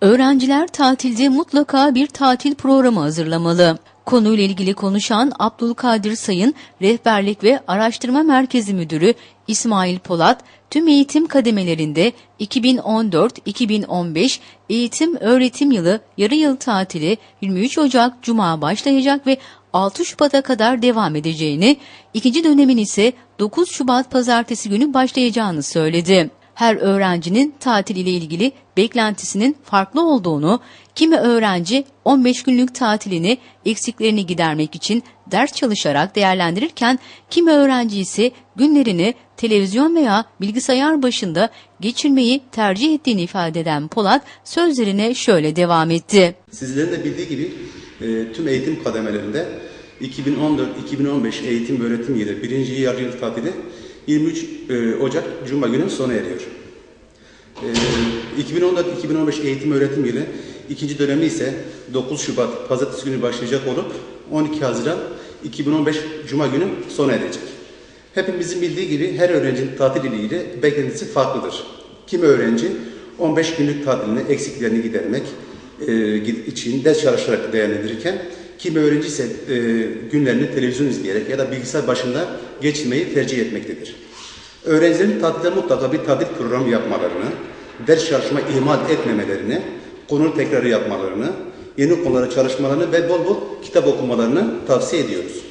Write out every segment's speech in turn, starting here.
Öğrenciler tatilde mutlaka bir tatil programı hazırlamalı. Konuyla ilgili konuşan Abdülkadir Sayın, Rehberlik ve Araştırma Merkezi Müdürü İsmail Polat, tüm eğitim kademelerinde 2014-2015 eğitim öğretim yılı yarı yıl tatili 23 Ocak Cuma başlayacak ve 6 Şubat'a kadar devam edeceğini, ikinci dönemin ise 9 Şubat Pazartesi günü başlayacağını söyledi her öğrencinin tatil ile ilgili beklentisinin farklı olduğunu, kimi öğrenci 15 günlük tatilini eksiklerini gidermek için ders çalışarak değerlendirirken, kimi öğrenci ise günlerini televizyon veya bilgisayar başında geçirmeyi tercih ettiğini ifade eden Polat sözlerine şöyle devam etti. Sizlerin de bildiği gibi e, tüm eğitim kademelerinde 2014-2015 eğitim ve öğretim yılı birinci yarı yıl tatili 23 e, Ocak Cuma günü sona eriyor. E, 2014-2015 eğitim öğretim yılı ikinci dönemi ise 9 Şubat Pazartesi günü başlayacak olup 12 Haziran 2015 Cuma günü sona erecek. Hepimizin bildiği gibi her öğrencinin tatil ilgili beklentisi farklıdır. Kimi öğrenci 15 günlük tatilini, eksiklerini gidermek e, için ders çalışarak değerlendirirken kimi öğrenci e, günlerini televizyon izleyerek ya da bilgisayar başında geçirmeyi tercih etmektedir. Öğrencilerin tatilde mutlaka bir tatil programı yapmalarını, ders çalışma ihmal etmemelerini, konu tekrarı yapmalarını, yeni konulara çalışmalarını ve bol bol kitap okumalarını tavsiye ediyoruz.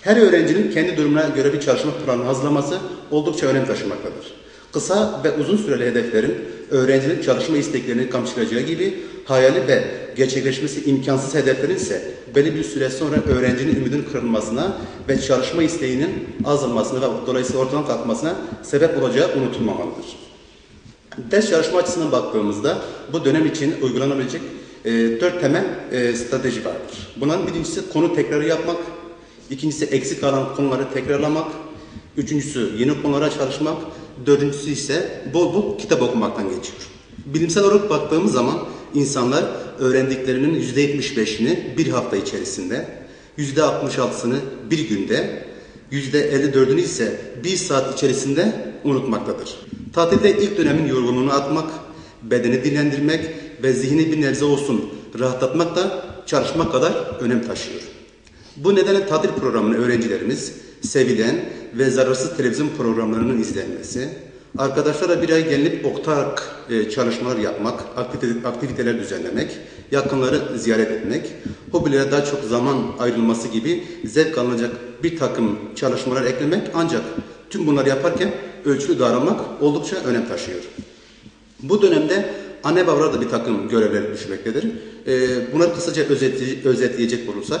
Her öğrencinin kendi durumuna göre bir çalışma planı hazırlaması oldukça önem taşımaktadır. Kısa ve uzun süreli hedeflerin öğrencinin çalışma isteklerini kamçılayacağı gibi hayali ve gerçekleşmesi imkansız hedeflerin ise belli bir süre sonra öğrencinin ümidinin kırılmasına ve çalışma isteğinin azalmasına ve dolayısıyla ortadan kalkmasına sebep olacağı unutulmamalıdır. Ders çalışma açısından baktığımızda bu dönem için uygulanabilecek e, dört temel e, strateji vardır. Bunların birincisi konu tekrarı yapmak, ikincisi eksik kalan konuları tekrarlamak, üçüncüsü yeni konulara çalışmak, dördüncüsü ise bol bol kitap okumaktan geçiyor. Bilimsel olarak baktığımız zaman insanlar öğrendiklerinin %75'ini bir hafta içerisinde, %66'sını bir günde, %54'ünü ise bir saat içerisinde unutmaktadır. Tatilde ilk dönemin yorgunluğunu atmak, bedeni dinlendirmek ve zihni bir nebze olsun rahatlatmak da çalışmak kadar önem taşıyor. Bu nedenle tatil programını öğrencilerimiz sevilen ve zararsız televizyon programlarının izlenmesi, arkadaşlarla bir ay gelinip ortak e, çalışmalar yapmak, aktiviteler düzenlemek, yakınları ziyaret etmek, hobilere daha çok zaman ayrılması gibi zevk alınacak bir takım çalışmalar eklemek ancak tüm bunları yaparken ölçülü davranmak oldukça önem taşıyor. Bu dönemde anne babalar da bir takım görevler düşmektedir. E, bunları kısaca özetleyecek olursak,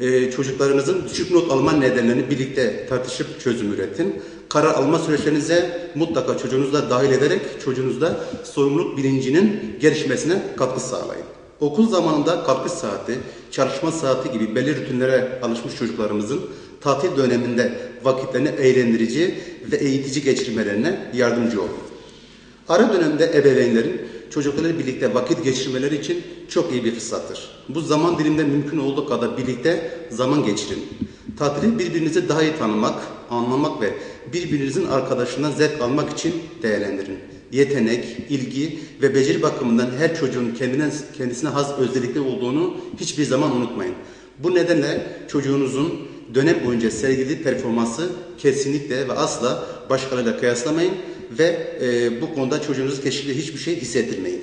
e, çocuklarınızın düşük not alma nedenlerini birlikte tartışıp çözüm üretin. Karar alma süreçlerinize mutlaka çocuğunuzla dahil ederek çocuğunuzda sorumluluk bilincinin gelişmesine katkı sağlayın. Okul zamanında kalkış saati, çalışma saati gibi belli rutinlere alışmış çocuklarımızın tatil döneminde vakitlerini eğlendirici ve eğitici geçirmelerine yardımcı olun. Ara dönemde ebeveynlerin çocuklarıyla birlikte vakit geçirmeleri için çok iyi bir fırsattır. Bu zaman diliminde mümkün olduğu kadar birlikte zaman geçirin. Tatili birbirinizi daha iyi tanımak, anlamak ve birbirinizin arkadaşından zevk almak için değerlendirin. Yetenek, ilgi ve beceri bakımından her çocuğun kendinden, kendisine has özellikleri olduğunu hiçbir zaman unutmayın. Bu nedenle çocuğunuzun dönem boyunca sergilediği performansı kesinlikle ve asla başkalarıyla kıyaslamayın ve e, bu konuda çocuğunuzu kesinlikle hiçbir şey hissettirmeyin.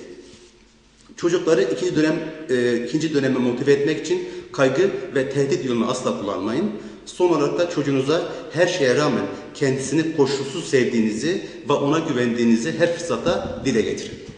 Çocukları ikinci dönem e, ikinci döneme motive etmek için kaygı ve tehdit yolunu asla kullanmayın. Son olarak da çocuğunuza her şeye rağmen kendisini koşulsuz sevdiğinizi ve ona güvendiğinizi her fırsatta dile getirin.